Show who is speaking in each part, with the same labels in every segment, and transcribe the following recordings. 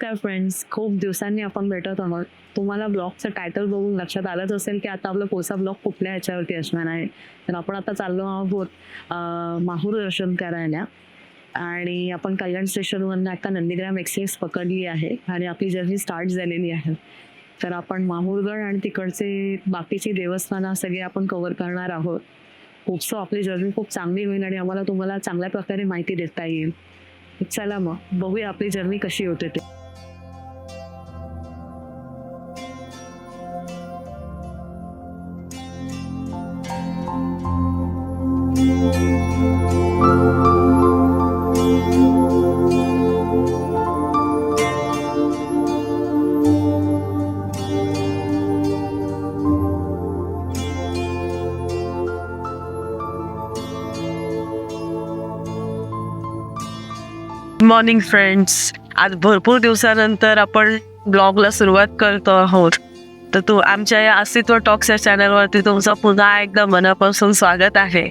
Speaker 1: काय फ्रेंड्स खूप दिवसांनी आपण भेटत आहोत. तुम्हाला ब्लॉगचं टायटल बघून लक्षात आलंच असेल की आता आपलं कोसा ब्लॉग कुठल्या ह्याच्यावरती असणार आहे. तर आपण आता चाललो आहोत माहूर दर्शन करायला. आणि आपण कल्याण स्टेशनवरनं आता नंदीग्राम एक्सप्रेस पकडली आहे आणि आपली जर्नी स्टार्ट झालेली आहे. तर आपण माहूरगड आणि तिकडचे बाकीची देवस्थानं सगळे आपण कव्हर करणार आहोत. खूपसं आपली जर्नी खूप चांगली होईल आणि आम्हाला तुम्हाला चांगल्या प्रकारे माहिती देता येईल. चला मग बघूया आपली जर्नी कशी होते ते.
Speaker 2: मॉर्निंग फ्रेंड्स आज भरपूर दिवसानंतर आपण ब्लॉगला सुरुवात करतो आहोत. तर तू आमच्या या अस्तित्व टॉक्स या चॅनलवरती तुमचं पुन्हा एकदा मनापासून स्वागत आहे.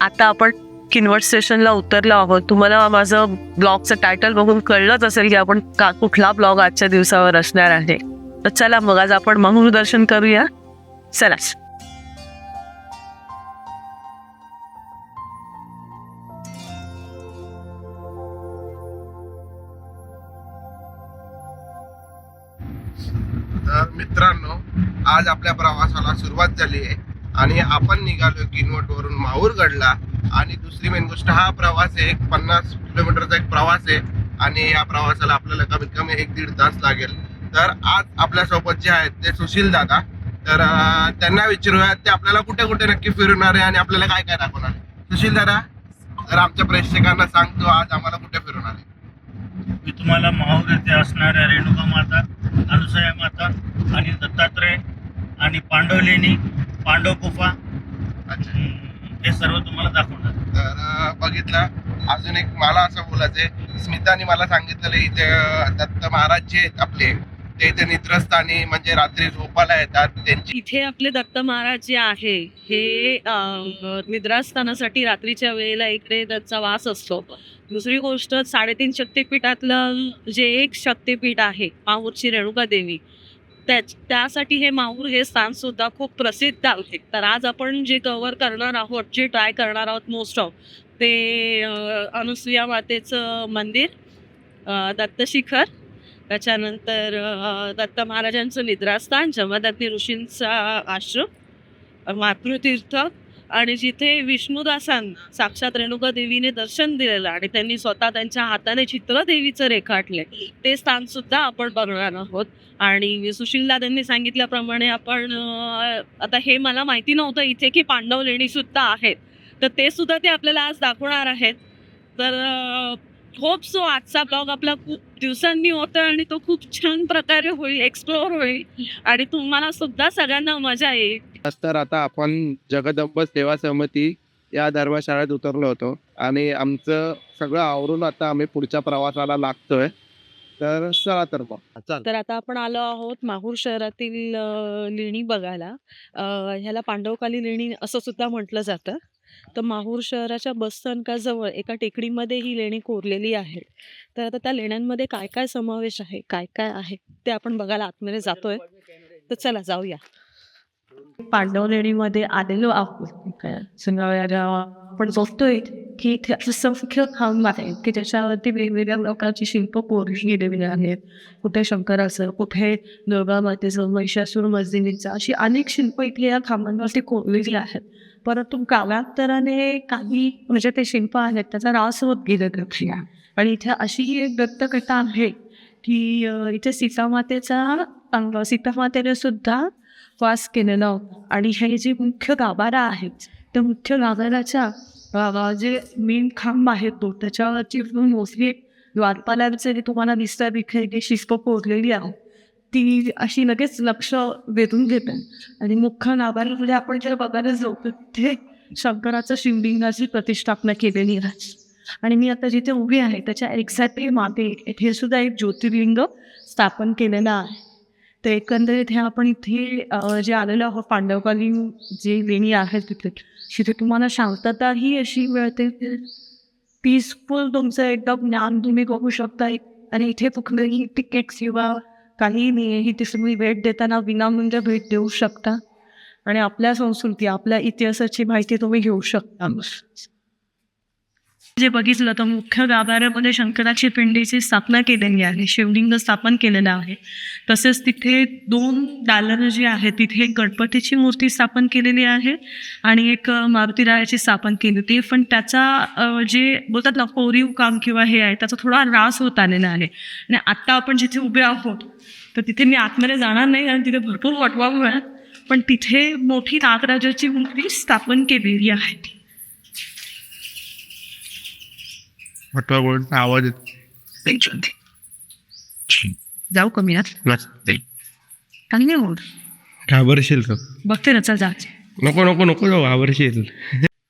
Speaker 2: आता आपण किनवट स्टेशनला उतरलो आहोत. तुम्हाला माझं ब्लॉगचं टायटल बघून कळलंच असेल की आपण का कुठला ब्लॉग आजच्या दिवसावर असणार आहे. तर चला मग आज आपण मंगळूर दर्शन करूया. चला.
Speaker 3: तर मित्रांनो आज आपल्या प्रवासाला सुरुवात झाली आहे. आणि आपण निघालो किनवटवरून माहूरगडला. आणि दुसरी मेन गोष्ट हा प्रवास आहे एक पन्नास किलोमीटरचा एक प्रवास आहे. आणि या प्रवासाला आपल्याला कमीत कमी एक दीड तास लागेल. तर आज आपल्यासोबत जे आहेत ते सुशील दादा. तर त्यांना विचारूया ते आपल्याला कुठे कुठे नक्की फिरवणार आहे आणि आपल्याला काय काय दाखवणार आहे? सुशील दादा तर आमच्या प्रेक्षकांना सांगतो आज आम्हाला कुठे फिरवणार आहे?
Speaker 4: मी तुम्हाला माहूर येथे असणाऱ्या रेणुका माता अनुसया माता आणि दत्तात्रय आणि पांडवलेणी पांडव गुफा हे सर्व तुम्हाला दाखवणार.
Speaker 3: तर बघितलं. अजून एक मला असं बोलायचंय स्मिताने मला सांगितलेलं इथे दत्त महाराज जे आहेत आपले ते इथे निद्रस्थानी म्हणजे रात्री झोपायला येतात. त्यांची
Speaker 2: इथे आपले दत्त महाराज जे आहे हे अं, निद्रास्थानासाठी रात्रीच्या वेळेला इकडे त्यांचा वास असतो. दुसरी गोष्ट साडेतीन शक्तिपीठातलं जे एक शक्तिपीठ आहे माहूरची रेणुका देवी त्या त्यासाठी हे माहूर हे स्थान सुद्धा खूप प्रसिद्ध आहे. तर आज आपण जे कव्हर करणार आहोत जे ट्राय करणार आहोत मोस्ट ऑफ ते अनुसुया मातेचं मंदिर दत्तशिखर त्याच्यानंतर दत्त महाराजांचं निद्रास्थान जमदत्ती ऋषींचा आश्रम मातृतीर्थ आणि जिथे विष्णुदासांना साक्षात रेणुका देवीने दर्शन दिलेलं आणि त्यांनी स्वतः त्यांच्या हाताने चित्र देवीचं रेखाटले ते स्थान सुद्धा आपण बघणार आहोत. आणि सुशीलला त्यांनी सांगितल्याप्रमाणे आपण आता हे मला माहिती नव्हतं इथे की पांडव लेणी सुद्धा आहेत. तर ते सुद्धा ते आपल्याला आज दाखवणार आहेत. तर होप सो आजचा ब्लॉग आपला खूप दिवसांनी होता आणि तो खूप छान प्रकारे होईल एक्सप्लोअर होईल. आणि तुम्हाला सुद्धा सगळ्यांना मजा येईल.
Speaker 3: तर आता आपण जगदंब सेवा समिती या धर्मशाळेत उतरलो होतो. आणि आमचं सगळं आवरून आता आम्ही पुढच्या प्रवासाला लागतोय. तर चला तर मग.
Speaker 2: तर आता आपण आलो आहोत माहूर शहरातील लेणी बघायला. अ, ह्याला पांडवकाली लेणी असं सुद्धा म्हटलं जातं. तर माहूर शहराच्या बसस्थानकाजवळ एका टेकडीमध्ये ही लेणी कोरलेली आहे. तर आता त्या लेण्यांमध्ये काय काय समावेश आहे? काय काय आहे? ते आपण बघायला आतमध्ये जातोय. तर चला जाऊया. पांडव लेणीमध्ये आलेलो आहोत आपण बघतोय की इथे असं संख्य खांब आहे की त्याच्यावरती वेगवेगळ्या प्रकारची शिल्प कोरली गेलेली आहेत. कुठे शंकराचं कुठे दुर्गा मातेचं महिषासूर मस्जिदीचं अशी अनेक शिल्प इथे या खांबांवरती कोरलेली आहेत. परंतु कालांतराने काही म्हणजे ते शिल्प आहेत त्याचा रास होत गेलं दक्षिणा आणि इथे अशीही एक दत्तकथा आहे की इथे सीतामातेचा सीतामातेने सुद्धा वास केलेला होता. आणि हे जे मुख्य गाभारा आहेत त्या मुख्य गाभाराच्या जे मेन खांब आहे तो त्याच्यावरची मोस्टली द्वारपालांचे जे तुम्हाला दिसतात इथे शिस्प पोरलेली आहे ती अशी लगेच लक्ष वेधून घेते. आणि मुख्य गाभाऱ्यामध्ये म्हणजे आपण जर बघायला जाऊ तिथे शंकराचं शिवलिंगाची प्रतिष्ठापना केलेली आहे. आणि मी आता जिथे उभी आहे त्याच्या एक्झॅक्टली मागे हे सुद्धा एक ज्योतिर्लिंग स्थापन केलेलं आहे. तर एकंदरीत हे आपण इथे जे आलेलो आहोत पांडवकालीन जे लेणी आहेत तिथे तिथे तुम्हाला शांतता ही अशी मिळते. पीसफुल तुमचं एकदम ज्ञान तुम्ही बघू शकता. एक आणि इथे कुठलेही तिकीट किंवा काही नाही आहे इथे तुम्ही भेट देताना विनामूल्य भेट देऊ शकता. आणि आपल्या संस्कृती आपल्या इतिहासाची माहिती तुम्ही घेऊ शकता. जे बघितलं तर मुख्य गाभाऱ्यामध्ये शंकराची पिंडीची स्थापना केलेली आहे. शिवलिंग स्थापन केलेलं आहे. तसेच तिथे दोन दालनं जी आहेत तिथे एक गणपतीची मूर्ती स्थापन केलेली आहे आणि एक मारुतीरायाची स्थापन केली होती. पण त्याचा जे बोलतात ना कोरीव काम किंवा हे आहे त्याचा थोडा ऱ्हास होत आलेला आहे. आणि आत्ता आपण जिथे उभे आहोत तर तिथे मी आतमध्ये जाणार नाही कारण तिथे भरपूर वटवाघूळ आहेत पण तिथे मोठी नागराजाची मूर्ती स्थापन केलेली आहे.
Speaker 3: आवाज
Speaker 1: जाऊ कमी चांगली होत
Speaker 3: घाबरशील का?
Speaker 1: बघते ना चल जा
Speaker 3: नको नको नको जाऊ घाबरशील.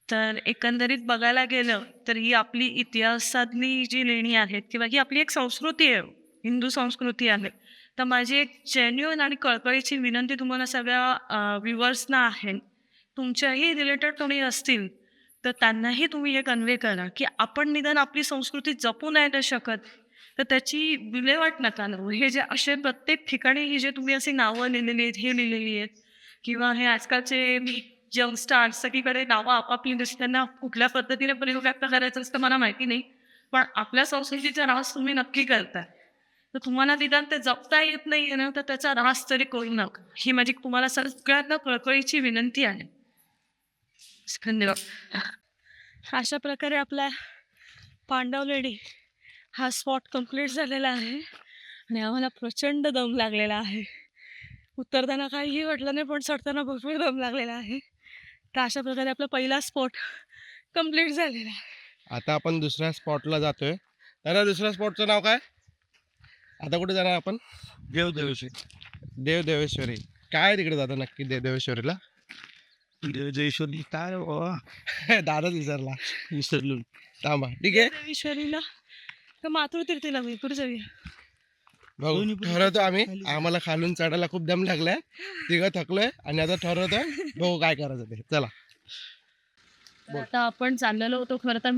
Speaker 2: तर एकंदरीत बघायला गेलं तर ही आपली इतिहासातली जी लेणी आहेत किंवा ही आपली एक संस्कृती आहे हिंदू संस्कृती आहे. तर माझी एक जेन्युअन आणि कळकळीची विनंती तुम्हाला सगळ्या व्ह्युअर्सना आहे. तुमच्याही रिलेटेड कोणी असतील तर त्यांनाही तुम्ही हे कन्वे करा की आपण निदान आपली संस्कृती जपू नाही ना शकत. तर त्याची विल्हेवाट नका लावू. हे जे असे प्रत्येक ठिकाणी ही जे तुम्ही अशी नावं लिहिलेली आहेत हे लिहिलेली आहेत किंवा हे आजकालचे यंगस्टार्स सगळीकडे नावं आपापली दिसतात त्यांना कुठल्या पद्धतीने प्रयोग व्यक्त करायचं असतं मला माहिती नाही. पण आपल्या संस्कृतीचा रास तुम्ही नक्की करताय तर तुम्हाला निदान ते जपता येत नाही ना तर त्याचा रास तरी करू नका. ही माझी तुम्हाला सगळ्यांना कळकळीची विनंती आहे. धन्यवाद. अशा प्रकारे आपला पांडव लेडी हा स्पॉट कंप्लीट झालेला आहे आणि आम्हाला प्रचंड दम लागलेला आहे. उतरताना काहीही वाटलं नाही पण चढताना भरपूर दम लागलेला आहे. तर अशा प्रकारे आपला पहिला स्पॉट कंप्लीट झालेला आहे.
Speaker 3: आता आपण दुसऱ्या स्पॉटला जातोय. दादा दुसऱ्या स्पॉटचं नाव काय? आता कुठे जाणार आपण?
Speaker 4: देव देवशी
Speaker 3: देव देवेश्वरी काय आहे तिकडे दादा नक्की देव देवेश्वरीला
Speaker 4: देव जयेश्वरी काय बाबा?
Speaker 3: दादाच विचारला
Speaker 4: विसरलो.
Speaker 3: थांबा. ठीक आहे?
Speaker 2: देवेश्वरीला तर मातृतीर्थीला मी पुढे जाऊया?
Speaker 3: भाऊ
Speaker 4: दोन्ही पण
Speaker 3: ठरवतो आम्ही.
Speaker 4: खाली.
Speaker 3: आम्हाला खालून चढायला खूप दम लागलाय. तिघं थकलोय आणि आता ठरवतोय भाऊ काय करायचं ते. चला.
Speaker 1: तर आता आपण चाललेलो होतो खरं तर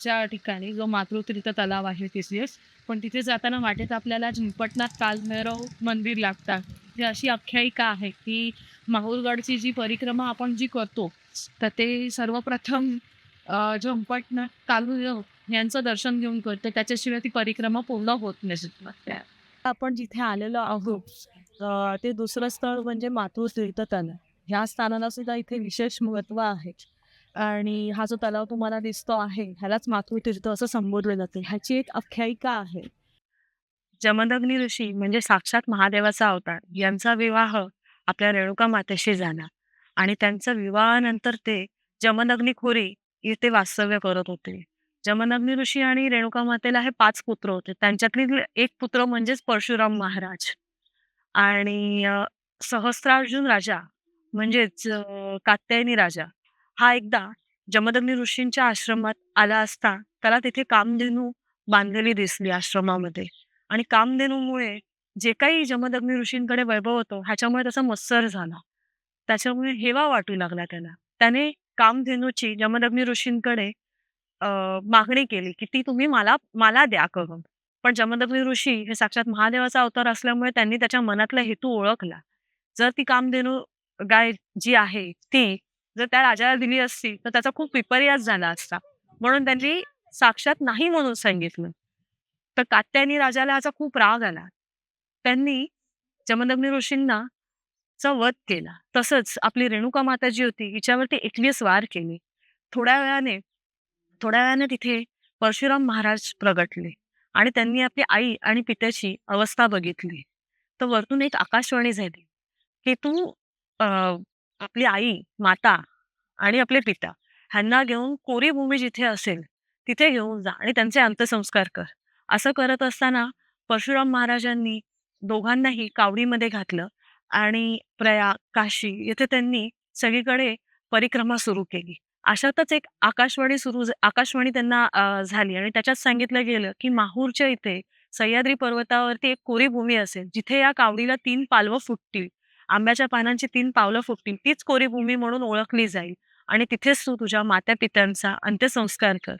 Speaker 1: च्या ठिकाणी जो मातृतीर्थ तलाव आहे तिथेच. पण तिथे जाताना वाटेत आपल्याला झिंपटनाथ कालभैरव मंदिर लागतात. ही अशी आख्यायिका आहे की माहूरगडची जी परिक्रमा आपण जी करतो तर ते सर्वप्रथम अं, झंपटनाथ कालभैरव यांचं दर्शन घेऊन करते. त्याच्याशिवाय ती परिक्रमा पूर्ण होत नाही.
Speaker 2: आपण जिथे आलेलो आहोत ते दुसरं स्थळ म्हणजे मातृतीर्थ तलाव. ह्या स्थानाला सुद्धा इथे विशेष महत्त्व आहे. आणि हा जो तलाव तुम्हाला दिसतो आहे ह्यालाच मातृतीर्थ असं संबोधलं जाते. ह्याची एक आख्यायिका आहे. जमदग्नी ऋषी म्हणजे साक्षात महादेवाचा अवतार. यांचा विवाह आपल्या रेणुका मातेशी झाला. आणि त्यांच्या विवाहानंतर ते जमदग्नी खोरी इथे वास्तव्य करत होते. जमदग्नी ऋषी आणि रेणुका मातेला हे पाच पुत्र होते. त्यांच्यातले एक पुत्र म्हणजेच परशुराम महाराज. आणि सहस्रार्जुन सहस्त्रार्जुन राजा म्हणजेच कात्यायनी राजा. हा एकदा जमदग्नी ऋषींच्या आश्रमात आला असता त्याला तिथे कामधेनू बांधलेली दिसली आश्रमामध्ये. आणि कामधेनूमुळे जे काही जमदग्नी ऋषींकडे वैभव होतो ह्याच्यामुळे त्याचा मत्सर झाला. त्याच्यामुळे हेवा वाटू लागला त्याला. त्याने कामधेनूची जमदग्नी ऋषींकडे मागणी केली की ती तुम्ही मला मला द्या करून. पण जमदग्नी ऋषी हे साक्षात महादेवाचा अवतार असल्यामुळे त्यांनी त्याच्या मनातला हेतू ओळखला. जर ती कामधेनू गाय जी आहे ती जर त्या राजाला दिली असती तर त्याचा खूप विपर्यास झाला असता. म्हणून त्यांनी साक्षात नाही म्हणून सांगितलं. तर कात्यायनी राजाला याचा खूप राग आला. त्यांनी जमदग्नी ऋषींना चा वध केला. तसंच आपली रेणुका माता जी होती हिच्यावरती एकवीस वार केली. थोड्या वेळाने थोड्या वेळाने तिथे परशुराम महाराज प्रगटले आणि त्यांनी आपली आई आणि पित्याची अवस्था बघितली. तर वरतून एक आकाशवाणी झाली की तू अं, आपली आई माता आणि आपले पिता ह्यांना घेऊन कोरी भूमी जिथे असेल तिथे घेऊन जा आणि त्यांचे अंत्यसंस्कार कर. असं करत असताना परशुराम महाराजांनी दोघांनाही कावडीमध्ये घातलं आणि प्रयाग काशी येथे त्यांनी सगळीकडे परिक्रमा सुरू केली. अशातच एक आकाशवाणी सुरू आकाशवाणी त्यांना झाली आणि त्याच्यात सांगितलं गेलं की माहूरच्या इथे सह्याद्री पर्वतावरती एक कोरी भूमी असेल जिथे या कावडीला तीन पालवं फुटतील. आंब्याच्या पानांची तीन पावलं फुटतील. तीच कोरीभूमी म्हणून ओळखली जाईल. आणि तिथेच तू तुझ्या मात्या पित्यांचा अंत्यसंस्कार कर.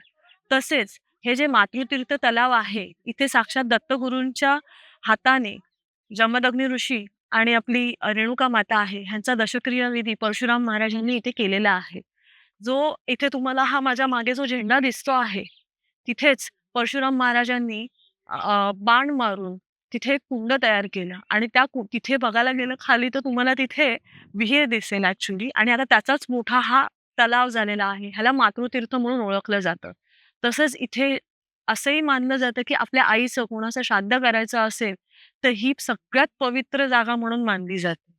Speaker 2: तसेच हे जे मातृतीर्थ तलाव आहे इथे साक्षात दत्तगुरूंच्या हाताने जमदग्नी ऋषी आणि आपली रेणुका माता आहे ह्यांचा दशक्रिया विधी परशुराम महाराजांनी इथे केलेला आहे. जो इथे तुम्हाला हा माझ्या मागे जो झेंडा दिसतो आहे तिथेच परशुराम महाराजांनी बाण मारून तिथे एक कुंड तयार केलं आणि त्या कु- तिथे बघायला गेलं खाली तर तुम्हाला तिथे विहीर दिसेल ऍक्च्युली आणि आता त्याचाच मोठा हा तलाव झालेला आहे. ह्याला मातृतीर्थ म्हणून ओळखलं जातं. तसंच इथे असंही मानलं जातं की आपल्या आईचं कोणाचं श्राद्ध करायचं असेल तर ही सगळ्यात पवित्र जागा म्हणून मानली जाते.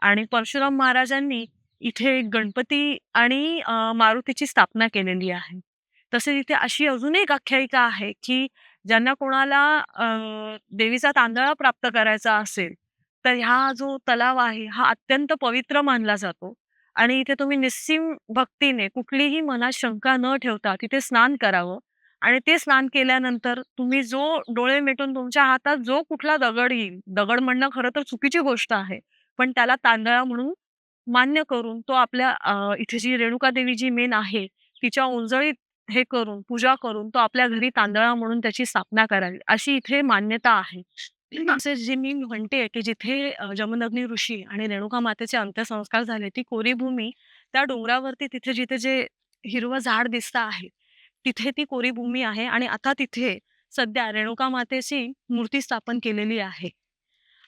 Speaker 2: आणि परशुराम महाराजांनी इथे गणपती आणि अ, मारुतीची स्थापना केलेली आहे. तसेच इथे अशी अजून एक आख्यायिका आहे की ज्यांना कोणाला अ, देवीचा तांदळा प्राप्त करायचा असेल तर हा जो तलाव आहे हा अत्यंत पवित्र मानला जातो. आणि इथे तुम्ही निस्सीम भक्तीने कुठलीही मनात शंका न ठेवता तिथे स्नान करावं. आणि ते स्नान केल्यानंतर तुम्ही जो डोळे मिटून तुमच्या हातात जो कुठला दगड येईल दगड म्हणणं खरं तर चुकीची गोष्ट आहे पण त्याला तांदळा म्हणून मान्य करून तो आपल्या अ, इथे जी रेणुका देवी जी मेन आहे तिच्या उंजळीत हे करून पूजा करून तो आपल्या घरी तांदळा म्हणून त्याची स्थापना करावी अशी इथे मान्यता आहे. असे जे मी म्हणते की जिथे अ, जमदग्नी ऋषी आणि रेणुका मातेचे अंत्यसंस्कार झाले ती कोरी भूमी त्या डोंगरावरती तिथे जिथे जे हिरवं झाड दिसतं आहे तिथे ती कोरी भूमी आहे आणि आता तिथे सध्या रेणुका मातेची मूर्ती स्थापन केलेली आहे.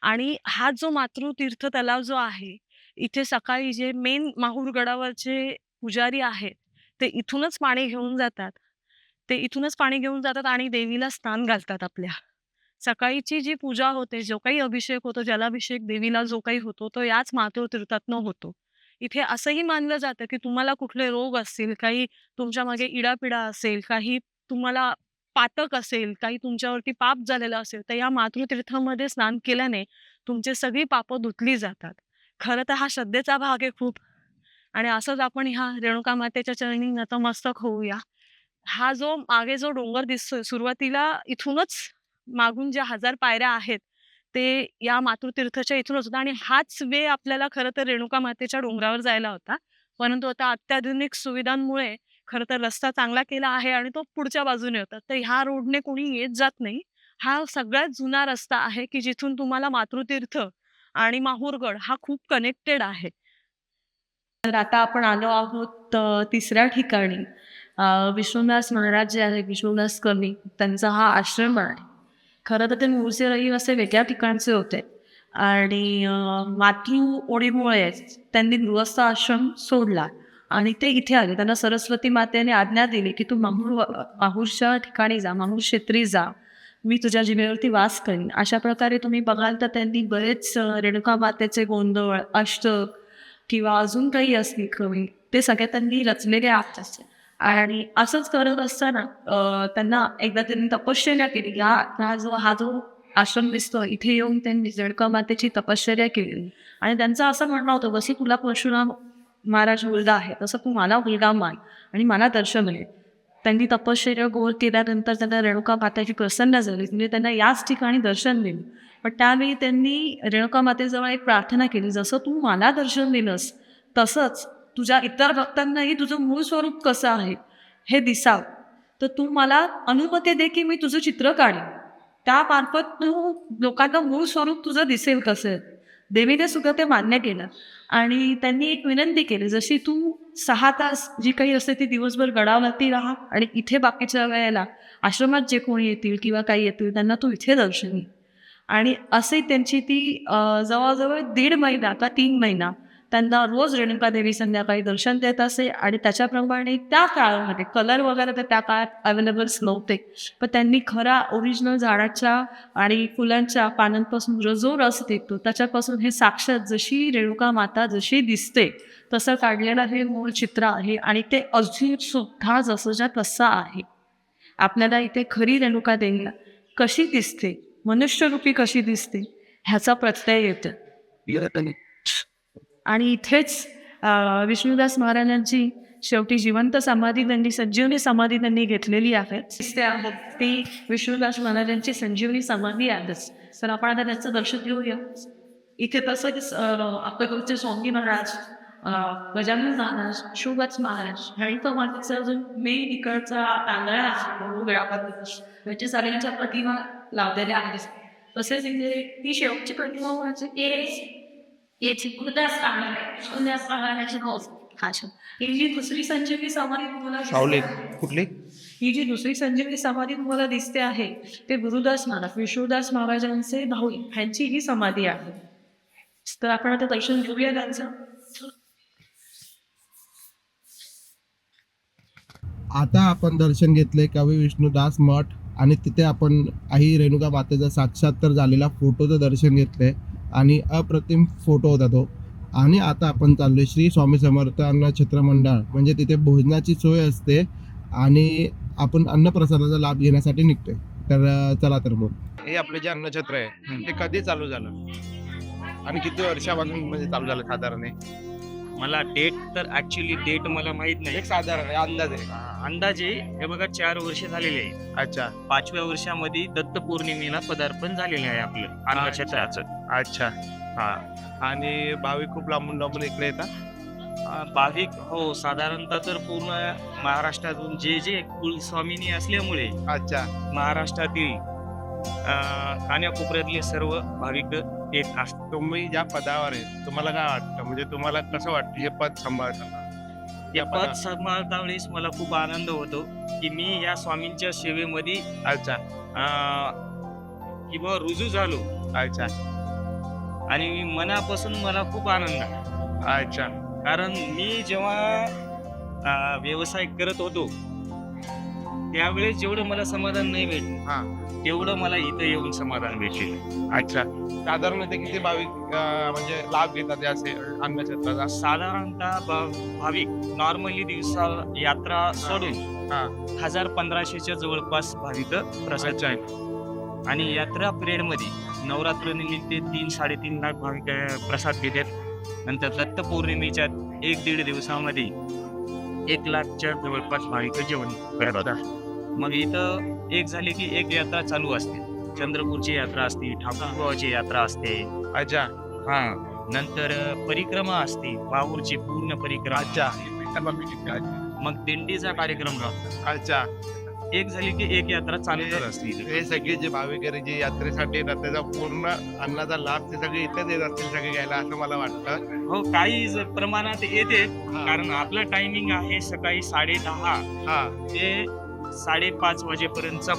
Speaker 2: आणि हा जो मातृतीर्थ तलाव जो आहे इथे सकाळी जे मेन माहूर गडावरचे पुजारी आहेत ते इथूनच पाणी घेऊन जातात. ते इथूनच पाणी घेऊन जातात आणि देवीला स्नान घालतात आपल्या. सकाळीची जी पूजा होते जो काही अभिषेक होतो जलाभिषेक देवीला जो काही होतो तो याच मातृतीर्थातनं होतो. इथे असंही मानलं जातं की तुम्हाला कुठले रोग असतील काही तुमच्या मागे इडापिडा असेल काही तुम्हाला पातक असेल काही तुमच्यावरती पाप झालेलं असेल तर या मातृतीर्थामध्ये स्नान केल्याने तुमचे सगळी पापं धुतली जातात. खरं तर हा श्रद्धेचा भाग आहे खूप. आणि असंच आपण ह्या रेणुका मातेच्या चरणी नतमस्तक होऊया. हा जो मागे जो डोंगर दिसतोय सुरुवातीला इथूनच मागून ज्या हजार पायऱ्या आहेत ते या मातृतीर्थच्या इथूनच होता आणि हाच वे आपल्याला खरं तर रेणुका मातेच्या डोंगरावर जायला होता. परंतु आता अत्याधुनिक सुविधांमुळे खरं तर रस्ता चांगला केला आहे आणि तो पुढच्या बाजूने होता. तर ह्या रोडने कोणी येत जात नाही. हा सगळ्यात जुना रस्ता आहे की जिथून तुम्हाला मातृतीर्थ आणि माहूरगड हा खूप कनेक्टेड आहे. तर आता आपण आलो आहोत तिसऱ्या ठिकाणी. विष्णुदास महाराज जे आहे विष्णुदास कवी त्यांचा हा आश्रम आहे. खरं तर ते मूळचे असे वेगळ्या ठिकाणचे होते. आणि अ, मातृ ओढीमुळे त्यांनी गृहस्थ आश्रम सोडला आणि ते इथे आले. त्यांना सरस्वती मातेने आज्ञा दिली की तू माहूर माहूरच्या ठिकाणी जा माहूर क्षेत्री जा. मी तुझ्या जिमेवरती वास करीन. अशा प्रकारे तुम्ही बघाल तर त्यांनी बरेच रेणुका मातेचे गोंधळ अष्टक किंवा अजून काही असतील कवी ते सगळ्या त्यांनी रचलेले आहेत. आणि असंच करत असताना त्यांना एकदा त्यांनी तपश्चर्या केली. या हा जो हा जो आश्रम दिसतो इथे येऊन त्यांनी जडका मातेची तपश्चर्या केली. आणि त्यांचं असं म्हणणं होतं बसी तुला परशुराम महाराज मुलगा आहे तसं तू मला मुलगा मान आणि मला दर्शन मिळेल त्यांनी तपश्चर्या गोर केल्यानंतर त्यांना रेणुका माताची प्रसन्न झाली. म्हणजे त्यांना याच ठिकाणी दर्शन दिलं. पण त्यावेळी त्यांनी रेणुका मातेजवळ एक प्रार्थना केली जसं तू मला दर्शन दिलंस तसंच तुझ्या इतर भक्तांनाही तुझं मूळ स्वरूप कसं आहे हे दिसावं. तर तू मला अनुमती दे की मी तुझं चित्र काढेन. त्यामार्फत तू लोकांना मूळ स्वरूप तुझं दिसेल कसं? आहे. देवीने सुद्धा ते मान्य केलं. आणि त्यांनी एक विनंती केली जशी तू सहा तास जी काही असते ती दिवसभर गडावरती राहा आणि इथे बाकीच्या वेळेला आश्रमात जे कोणी येतील किंवा काही येतील त्यांना तू इथे दर्शन आणि असे त्यांची ती जवळजवळ दीड महिना का तीन महिना त्यांना रोज रेणुका देवी संध्याकाळी दर्शन देत असे आणि त्याच्याप्रमाणे त्या काळामध्ये कलर वगैरे तर त्या काळात अवेलेबल्स नव्हते. पण त्यांनी खरा ओरिजिनल झाडाच्या आणि फुलांच्या पानांपासून जो जो रस देतो. त्याच्यापासून हे साक्षात जशी रेणुका माता जशी दिसते तसं काढलेलं हे मूळ चित्र आहे आणि ते अजून सुद्धा जसंच्या तसं आहे. आपल्याला इथे खरी रेणुका देवी कशी दिसते? मनुष्यरूपी कशी दिसते ह्याचा प्रत्यय येतो. आणि इथेच विष्णुदास महाराजांची शेवटी जिवंत समाधी त्यांनी संजीवनी समाधी त्यांनी घेतलेली आहे. ती विष्णुदास महाराजांची संजीवनी समाधी आहेच. तर आपण आता त्यांचं दर्शन घेऊया. इथे तसंच आपल्याकडचे गावचे स्वामी महाराज गजानन महाराज शिवदास महाराज आणि तो मातीचा जो मेन इकडचा तांदळा आहे वेळापत्र म्हणजे सगळ्यांच्या प्रतिमा लावलेल्या आहेत तसेच इथे ती शेवटची प्रतिमा म्हणजे याची गुरुदास तांदळ गुरुदास अच्छा ही जी दुसरी संजीवनी समाधी तुम्हाला
Speaker 3: सावली
Speaker 2: दिसते-
Speaker 3: कुठली
Speaker 2: ही जी दुसरी संजीवनी समाधी तुम्हाला दिसते आहे ते गुरुदास महाराज विष्णुदास महाराजांचे भाऊ ह्यांची ही समाधी आहे तर आपण आता दर्शन घेऊया त्यांचं
Speaker 3: आता आपण दर्शन घेतले कवी विष्णुदास मठ. आणि तिथे आपण आई रेणुका मातेचा साक्षात्तर झालेला फोटोचं दर्शन घेतलंय आणि अप्रतिम फोटो होता तो. आणि आता आपण चाललोय श्री स्वामी समर्थ अन्न छत्र मंडळ म्हणजे तिथे भोजनाची सोय असते आणि आपण अन्नप्रसादाचा लाभ घेण्यासाठी निघतोय. तर चला तर मग. हे आपले जे अन्नछत्र आहे ते कधी चालू झालं? आणि किती वर्षापासून म्हणजे चालू झालं साधारण
Speaker 5: मला डेट तर ऍक्च्युली डेट मला माहीत नाही.
Speaker 3: एक साधारण अंदाज आहे.
Speaker 5: अंदाजे हे बघा चार वर्ष झालेले आहे.
Speaker 3: अच्छा.
Speaker 5: पाचव्या वर्षामध्ये दत्त पौर्णिमेला पदार्पण झालेलं आहे आपलं अन्नक्षेत्राचं
Speaker 3: अच्छा.
Speaker 5: हा.
Speaker 3: आणि भाविक खूप लांबून लांबून इकडे येतात?
Speaker 5: अं, भाविक हो साधारणतः तर पूर्ण महाराष्ट्रातून जे जे कुलस्वामिनी असल्यामुळे
Speaker 3: अच्छा.
Speaker 5: महाराष्ट्रातील कान्याकोपऱ्यातले सर्व भाविक येत असतात.
Speaker 3: तुम्ही ज्या पदावर आहे तुम्हाला काय वाटतं? म्हणजे तुम्हाला कसं वाटतं? हे पद सांभाळताना
Speaker 5: या पद सांभाळता वेळेस मला खूप आनंद होतो की मी या स्वामींच्या सेवेमध्ये
Speaker 3: अच्छा.
Speaker 5: अं, किंवा रुजू झालो.
Speaker 3: अच्छा.
Speaker 5: आणि मनापासून मला खूप आनंद आहे.
Speaker 3: अच्छा.
Speaker 5: कारण मी जेव्हा अं, व्यवसाय करत होतो त्यावेळेस जेवढं मला समाधान नाही
Speaker 3: हा.
Speaker 5: भेटलं तेवढं मला इथं येऊन समाधान भेटलेलं
Speaker 3: अच्छा. साधारण ते किती भाविक अं, म्हणजे लाभ घेतात या से-
Speaker 5: साधारणतः भा- भाविक नॉर्मली दिवसा यात्रा सोडून
Speaker 3: हा.
Speaker 5: हजार पंधराशेच्या जवळपास भाविक प्रसाद
Speaker 3: अच्छा.
Speaker 5: आहेत आणि यात्रा पिरियडमध्ये नवरात्र निमित्त तीन साडेतीन लाख भाविक अं, प्रसाद घेतात. नंतर दत्त पौर्णिमेच्या एक दीड दिवसामध्ये एक लाखच्या जवळपास भाविक जेवण करतात. मग इथं एक झाली की एक यात्रा चालू असते. चंद्रपूरची यात्रा असते ठाकूरगावची यात्रा असते.
Speaker 3: अच्छा.
Speaker 5: हा नंतर परिक्रमा असते माहूरची पूर्ण परिक्रमा.
Speaker 3: अच्छा.
Speaker 5: मग दिंडीचा कार्यक्रम राहतो.
Speaker 3: अच्छा.
Speaker 5: एक झाली की एक यात्रा चालूच असते.
Speaker 3: हे सगळे जे भाविक जे यात्रेसाठी येतात त्याचा पूर्ण अन्नाचा लाभ ते सगळे इथेच येत असतील सगळे घ्यायला असं मला वाटतं.
Speaker 5: हो काही प्रमाणात येते. कारण आपलं टायमिंग आहे सकाळी साडे दहा.
Speaker 3: हा.
Speaker 5: ते साडेपाच वाजेपर्यंतचा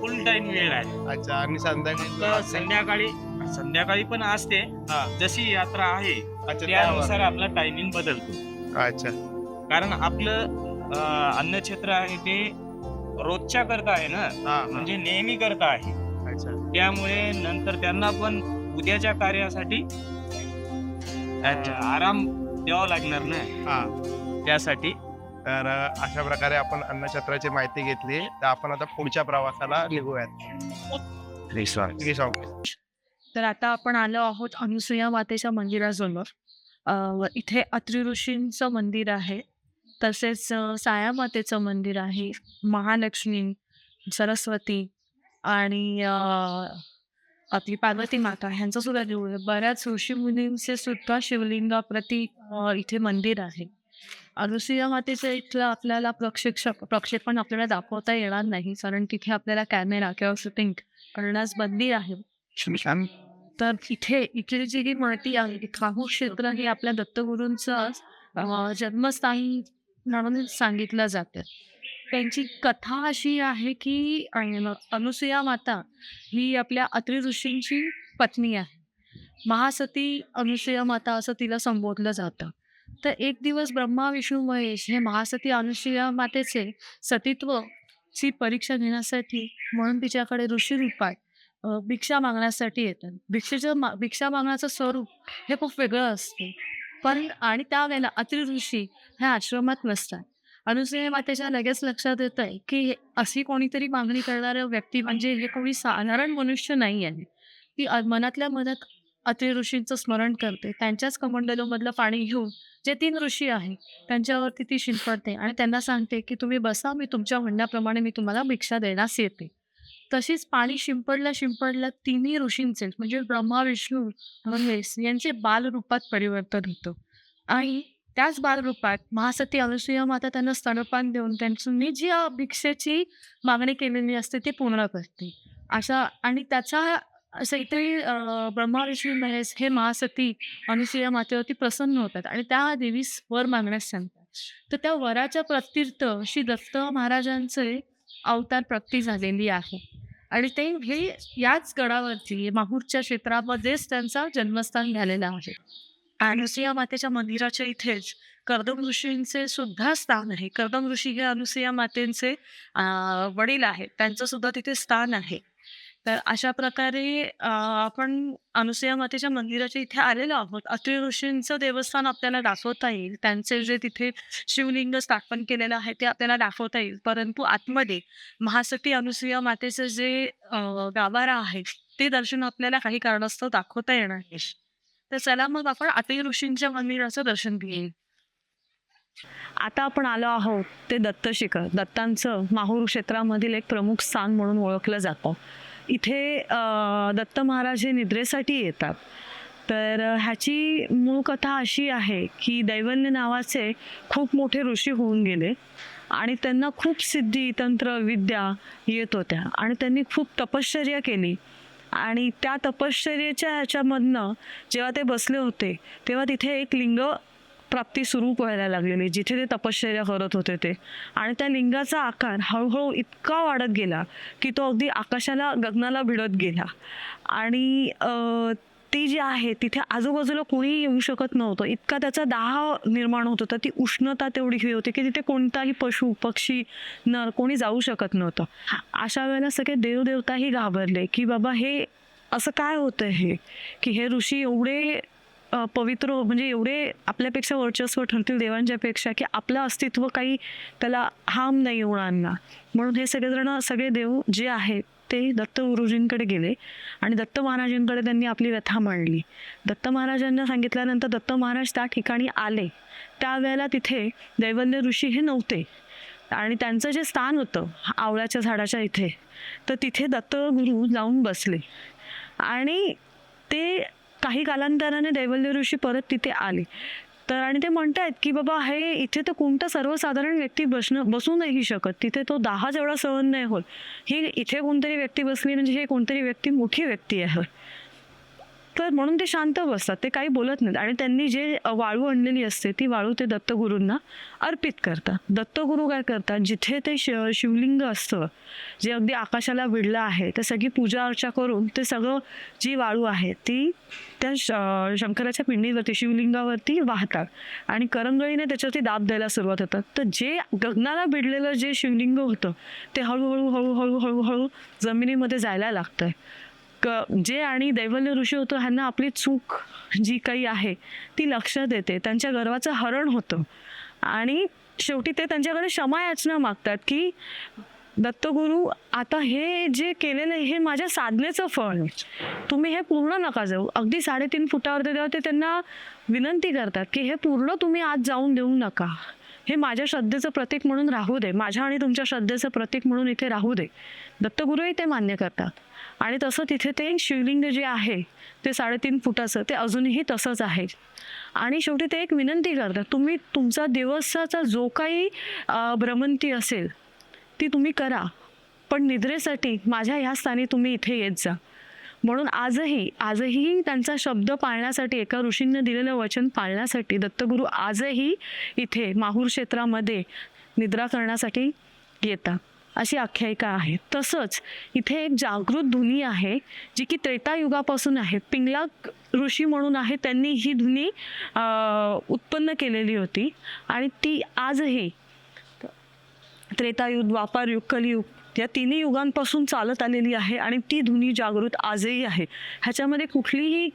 Speaker 5: फुल टाइम वेळ आहे.
Speaker 3: अच्छा आणि संध्याकाळी?
Speaker 5: तर संध्याकाळी संध्याकाळी पण असते.
Speaker 3: हा.
Speaker 5: जशी यात्रा आहे
Speaker 3: अच्छा
Speaker 5: त्यानुसार
Speaker 3: त्यावर.
Speaker 5: आपला टायमिंग बदलतो.
Speaker 3: अच्छा.
Speaker 5: कारण आपलं अ, अन्नक्षेत्र आहे ते रोजच्या करता आहे ना?
Speaker 3: हा
Speaker 5: म्हणजे नेहमी करता आहे.
Speaker 3: अच्छा.
Speaker 5: त्यामुळे नंतर त्यांना पण उद्याच्या कार्यासाठी अ, आराम द्यावा लागणार ना?
Speaker 3: हा.
Speaker 5: त्यासाठी
Speaker 3: तर अशा प्रकारे आपण अन्नछत्राची माहिती घेतली. तर आपण आता पुढच्या प्रवासाला निघूयात.
Speaker 2: तर आता आपण आलो आहोत अनुसुया मातेच्या मंदिराजवळ. अ, इथे अत्रि ऋषींचं मंदिर आहे. तसेच साया मातेचं मंदिर आहे. महालक्ष्मी सरस्वती आणि अ, आपली पार्वती माता ह्यांचं सुद्धा देऊळ. आहे. बऱ्याच ऋषी मुनींचे सुद्धा शिवलिंगाप्रती इथे मंदिर आहे. अनुसुया मातेचं इथलं आपल्याला प्रक्षेक्षक प्रक्षेपण आपल्याला दाखवता येणार नाही. कारण तिथे आपल्याला कॅमेरा किंवा शूटिंग करण्यास बंदी आहे. तर इथे इथली जी ही माहिती आहे की खाहू क्षेत्र हे आपल्या दत्तगुरूंचं जन्मस्थान म्हणून सांगितलं जातं. त्यांची कथा अशी आहे की अनुसुया माता ही आपल्या अत्रि ऋषींची पत्नी आहे. महासती अनुसुया माता असं तिला संबोधलं जातं. तर एक दिवस ब्रह्मा विष्णू महेश हे महासती अनुसुया मातेचे सतीत्वची परीक्षा घेण्यासाठी म्हणून तिच्याकडे ऋषी रूपात भिक्षा मागण्यासाठी येतात. भिक्षेचं मा भिक्षा मागण्याचं स्वरूप हे खूप वेगळं असतं. पण आणि त्यावेळेला अत्रि ऋषी ह्या आश्रमात नसतात. अनुसूया मातेच्या लगेच लक्षात येत आहे की हे- अशी कोणीतरी मागणी करणारं व्यक्ती म्हणजे हे कोणी साधारण मनुष्य नाही आहे ती मनातल्या मनात अत्रि ऋषींचं स्मरण करते. त्यांच्याच कमंडलोमधलं पाणी घेऊन जे तीन ऋषी आहे त्यांच्यावरती ती शिंपडते आणि त्यांना सांगते की तुम्ही बसा मी तुमच्या म्हणण्याप्रमाणे मी तुम्हाला भिक्षा देण्यास येते. तशीच पाणी शिंपडल्या शिंपडल्या तिन्ही ऋषींचे म्हणजे ब्रह्मा विष्णू महेश यांचे बालरूपात परिवर्तन होतं. आणि
Speaker 6: त्याच बालरूपात महासती अनुसुया माता त्यांना स्तनपान देऊन त्यांनी जी भिक्षेची मागणी केलेली असते ती पूर्ण करते. अशा आणि त्याचा असं इथे ब्रह्मा महेश हे महासती अनुसूया मातेवरती प्रसन्न होतात आणि त्या देवीस वर मागण्यास सांगतात. तर त्या वराच्या प्रत्यर्थ श्री दत्त महाराजांचे अवतार प्रगती झालेली आहे. आणि ते हे याच गडावरती माहूरच्या क्षेत्रामध्येच त्यांचा जन्मस्थान झालेलं आहे. अनुसुया मातेच्या मंदिराच्या इथेच कर्दम ऋषींचे सुद्धा स्थान आहे. कर्दम ऋषी हे अनुसुया मातेंचे वडील आहेत. त्यांचं सुद्धा तिथे स्थान आहे. तर अशा प्रकारे आपण अनुसया मातेच्या मंदिराच्या इथे आलेलो आहोत. अत्रि ऋषींचं देवस्थान आपल्याला दाखवता येईल. त्यांचे जे तिथे शिवलिंग स्थापन केलेलं आहे ते आपल्याला दाखवता येईल. परंतु आतमध्ये महासती अनुसुया मातेचं जे अं, गाभारा आहे ते दर्शन आपल्याला काही कारणास्तव दाखवता येणार नाही. तर चला मग आपण अति ऋषींच्या मंदिराचं दर्शन घेऊ.
Speaker 2: आता आपण आलो आहोत ते दत्त शिखर दत्तांचं माहूर क्षेत्रामधील एक प्रमुख स्थान म्हणून ओळखलं जातं. इथे दत्त महाराज हे निद्रेसाठी येतात. तर ह्याची मूळ कथा अशी आहे की दैवल्य नावाचे खूप मोठे ऋषी होऊन गेले आणि त्यांना खूप सिद्धी तंत्र विद्या येत होत्या आणि त्यांनी खूप तपश्चर्या केली. आणि त्या तपश्चर्याच्या ह्याच्यामधनं जेव्हा ते बसले होते तेव्हा तिथे एक लिंग प्राप्ती सुरू व्हायला लागलेली जिथे ते तपश्चर्या करत होते ते. आणि त्या लिंगाचा आकार हळूहळू इतका वाढत गेला की तो अगदी आकाशाला गगनाला भिडत गेला. आणि ती जी आहे तिथे आजूबाजूला कोणी येऊ शकत नव्हतं. इतका त्याचा दाह निर्माण होत होता. ती उष्णता तेवढी ही होती की तिथे कोणताही पशु पक्षी नर कोणी जाऊ शकत नव्हतं. अशा वेळेला सगळे देवदेवताही घाबरले की बाबा हे असं काय होतं हे? की हे ऋषी एवढे पवित्र म्हणजे एवढे आपल्यापेक्षा वर्चस्व ठरतील देवांच्या पेक्षा की आपलं अस्तित्व काही त्याला हार्म नाही होणार ना. म्हणून हे सगळेजण सगळे देव जे आहेत ते दत्त गुरुजींकडे गेले आणि दत्त महाराजांकडे त्यांनी आपली व्यथा मांडली. दत्त महाराजांना सांगितल्यानंतर दत्त महाराज त्या ठिकाणी आले. त्यावेळेला तिथे दैवल्य ऋषी हे नव्हते. आणि त्यांचं जे स्थान होतं आवळ्याच्या झाडाच्या इथे तर तिथे दत्त गुरु जाऊन बसले. आणि ते काही कालांतराने दैवल्य ऋषी परत तिथे आले. तर आणि ते म्हणतायत की बाबा हे इथे तर कोणता सर्वसाधारण व्यक्ती बसणं बसू नाही शकत. तिथे तो दहा जेवढा सहन नाही होत. ही इथे कोणतरी व्यक्ती बसली म्हणजे हे कोणतरी व्यक्ती मोठी व्यक्ती आहे. तर म्हणून ते शांत बसतात ते काही बोलत नाहीत. आणि त्यांनी जे वाळू आणलेली असते ती वाळू ते दत्तगुरूंना अर्पित करतात. दत्तगुरू काय करतात जिथे ते श शिवलिंग असतं जे अगदी आकाशाला विडलं आहे तर सगळी पूजा अर्चा करून ते सगळं जी वाळू आहे ती त्या श शंकराच्या पिंडीवरती शिवलिंगावरती वाहतात. आणि करंगळीने त्याच्यावरती दाब द्यायला सुरुवात होतात. तर जे गगनाला भिडलेलं जे शिवलिंग होतं ते हळूहळू हळूहळू हळूहळू जमिनीमध्ये जायला लागतं आहे जे आणि दैवल्य ऋषी होतो ह्यांना आपली चूक जी काही आहे ती लक्षात येते त्यांच्या गर्वाचं हरण होतं. आणि शेवटी ते त्यांच्याकडे क्षमा याचना मागतात की दत्तगुरू आता हे जे केलेलं आहे हे माझ्या साधनेचं फळ. तुम्ही हे पूर्ण नका जाऊ. अगदी साडेतीन फुटावरती तेव्हा ते त्यांना विनंती करतात की हे पूर्ण तुम्ही आज जाऊन देऊ नका. हे माझ्या श्रद्धेचं प्रतीक म्हणून राहू दे. माझ्या आणि तुमच्या श्रद्धेचं प्रतीक म्हणून इथे राहू दे. दत्तगुरूही ते मान्य करतात. आणि तसं तिथे ते शिवलिंग जे आहे ते साडेतीन फुटाचं ते अजूनही तसंच आहे. आणि शेवटी ते एक विनंती करतात तुम्ही तुमचा दिवसाचा जो काही भ्रमंती असेल ती तुम्ही करा. पण निद्रेसाठी माझ्या ह्या स्थानी तुम्ही इथे येत जा. म्हणून आजही आजही त्यांचा शब्द पाळण्यासाठी एका ऋषींनी दिलेलं वचन पाळण्यासाठी दत्तगुरू आजही इथे माहूर क्षेत्रामध्ये निद्रा करण्यासाठी येतात. अशी आख्यायिका आहे तसंच इथे एक जागृत धुनी आहे जी की त्रेतायुगापासून आहे. पिंगला ऋषी म्हणून आहे त्यांनी ही धुनी उत्पन्न केलेली होती. आणि ती आजही त्रेतायुग द्वापारयुग कलियुग या तिन्ही युगांपासून चालत आलेली आहे आणि ती धुनी जागृत आजही आहे. ह्याच्यामध्ये कुठलीही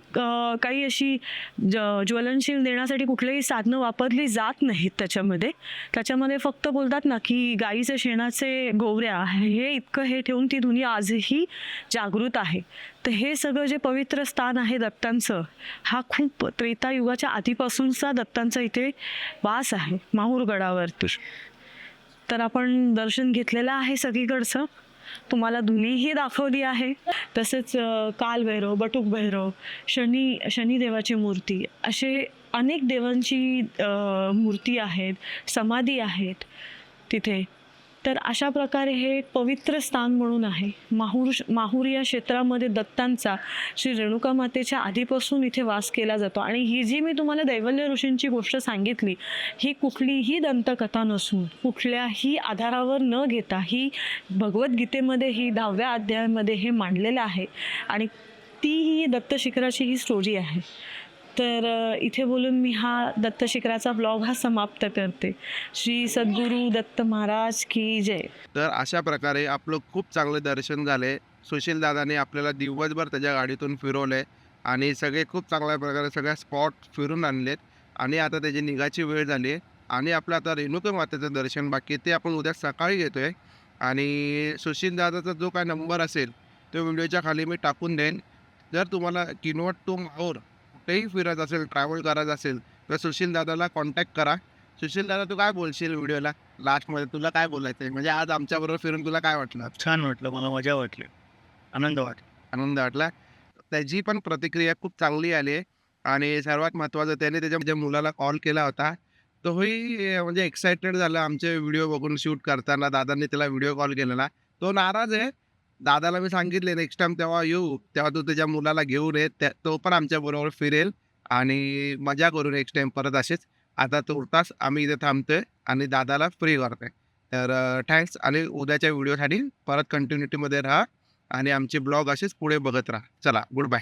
Speaker 2: काही अशी ज्वलनशील देण्यासाठी कुठलीही साधनं वापरली जात नाहीत त्याच्यामध्ये. त्याच्यामध्ये फक्त बोलतात ना की गाईचे शेणाचे गोवऱ्या हे इतकं हे ठेवून ती धुनी आजही जागृत आहे. तर हे सगळं जे पवित्र स्थान आहे दत्तांचं हा खूप त्रेता युगाच्या आधीपासूनचा दत्तांचा इथे वास आहे माहूरगडावर तर आपण दर्शन घेतलेलं आहे सगळीकडचं. तुम्हाला धुनीही दाखवली आहे. तसेच कालभैरव बटुक भैरव शनी शनिदेवाची मूर्ती असे अनेक देवांची मूर्ती आहेत समाधी आहेत तिथे. तर अशा प्रकारे हे एक पवित्र स्थान म्हणून आहे. माहूर माहूर या क्षेत्रामध्ये दत्तांचा श्री रेणुका मातेच्या आधीपासून इथे वास केला जातो. आणि ही जी मी तुम्हाला दैवल्य ऋषींची गोष्ट सांगितली ही कुठलीही दंतकथा नसून कुठल्याही आधारावर न घेता ही भगवद्गीतेमध्ये ही दहाव्या अध्यायामध्ये हे मांडलेलं आहे. आणि ती ही दत्तशिखराची ही स्टोरी आहे. तर इथे बोलून मी हा दत्तशिखराचा ब्लॉग हा समाप्त करते. श्री सद्गुरू दत्त महाराज की जय.
Speaker 3: तर अशा प्रकारे आपलं खूप चांगलं दर्शन झाले. सुशील दादाने आपल्याला दिवसभर त्याच्या गाडीतून फिरवले आणि सगळे खूप चांगल्या प्रकारे सगळ्या स्पॉट फिरून आणलेत आणि आता त्याची निघाची वेळ झाली आहे आणि आपलं आता रेणुका मातेचं दर्शन बाकी ते आपण उद्या सकाळी घेतोय. आणि सुशील दादाचा जो काय नंबर असेल तो व्हिडिओच्या खाली मी टाकून देईन. जर तुम्हाला किनवट टू माहूर कुठेही फिरायचं असेल ट्रॅव्हल करायचं असेल तर सुशील दादाला कॉन्टॅक्ट करा. सुशील दादा तू काय बोलशील व्हिडिओला लास्टमध्ये तुला काय बोलायचं आहे म्हणजे आज आमच्याबरोबर फिरून तुला काय वाटलं?
Speaker 4: छान वाटलं मला मजा वाटली. आनंद वाटला.
Speaker 3: आनंद वाटला. त्याची पण प्रतिक्रिया खूप चांगली आली आहे. आणि सर्वात महत्त्वाचं त्याने त्याच्या माझ्या मुलाला कॉल केला होता. तोही म्हणजे एक्सायटेड झाला आमचे व्हिडिओ बघून शूट करताना. दादांनी त्याला व्हिडिओ कॉल केलेला. तो नाराज आहे. दादाला मी सांगितले नेक्स्ट टाइम तेव्हा येऊ तेव्हा तू त्याच्या मुलाला घेऊन ये त्या- तो पण आमच्याबरोबर फिरेल आणि मजा करू नेक्स्ट टाइम परत असेच आता तुर्तास आम्ही इथे थांबतोय आणि दादाला फ्री करतोय तर थँक्स आणि उद्याच्या व्हिडिओसाठी परत कंटिन्युटीमध्ये राहा आणि आमचे ब्लॉग असेच पुढे बघत राहा. चला गुड बाय